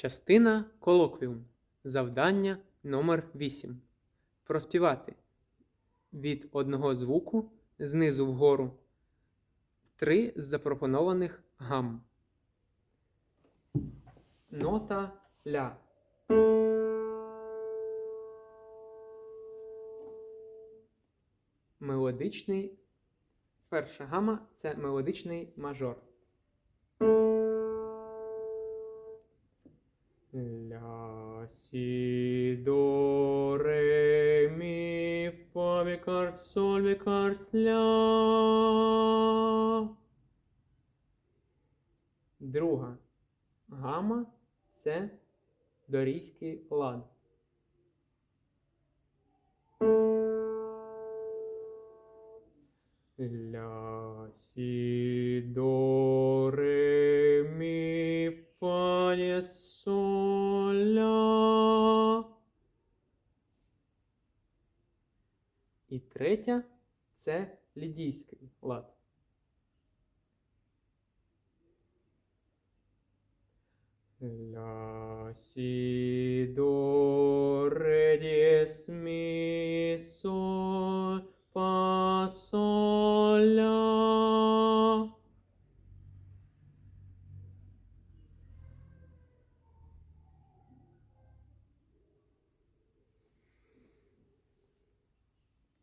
Частина колоквіум. Завдання номер 8. Проспівати від одного звуку знизу вгору три з запропонованих гам. Нота ля. Мелодичний. Перша гама це мелодичний мажор. Ля, сі, до, ре, мі, фа, бікар, соль, бікар, ля. Друга гама це дорійський лад. Ля, сі, до, ля. І третя це лідійський лад. Ля сі до ре